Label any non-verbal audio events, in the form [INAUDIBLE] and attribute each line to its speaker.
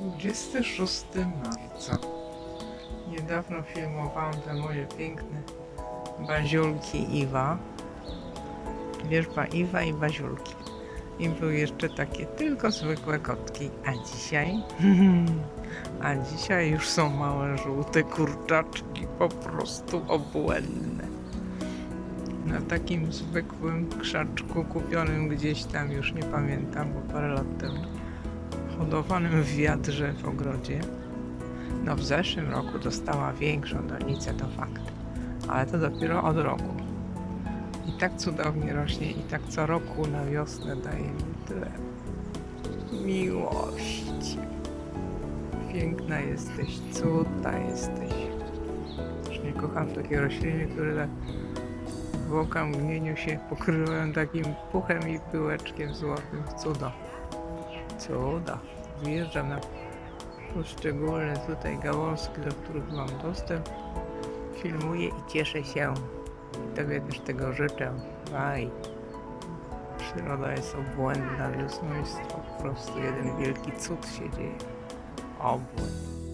Speaker 1: 26 marca. Niedawno filmowałam te moje piękne baziulki Iwa. Wierzba Iwa i baziulki. I były jeszcze takie tylko zwykłe kotki. A dzisiaj? [LAUGHS] A dzisiaj już są małe żółte kurczaczki, po prostu obłędne. Na takim zwykłym krzaczku kupionym gdzieś tam, już nie pamiętam, bo parę lat temu hodowanym w w ogrodzie. No w zeszłym roku dostała większą donicę, to fakt. Ale to dopiero od roku. I tak cudownie rośnie i tak co roku na wiosnę daje mi tyle miłości. Piękna jesteś, cudna jesteś. Już nie kocham takie rośliny, które tak w okamgnieniu się pokrywają takim puchem i pyłeczkiem złotym. Cudo. Cuda. Wjeżdżam na poszczególne tutaj gałązki, do których mam dostęp. Filmuję i cieszę się. I Tobie też tego życzę. Bye. Przyroda jest obłędna, wiosną jest po prostu jeden wielki cud się dzieje. Obłęd.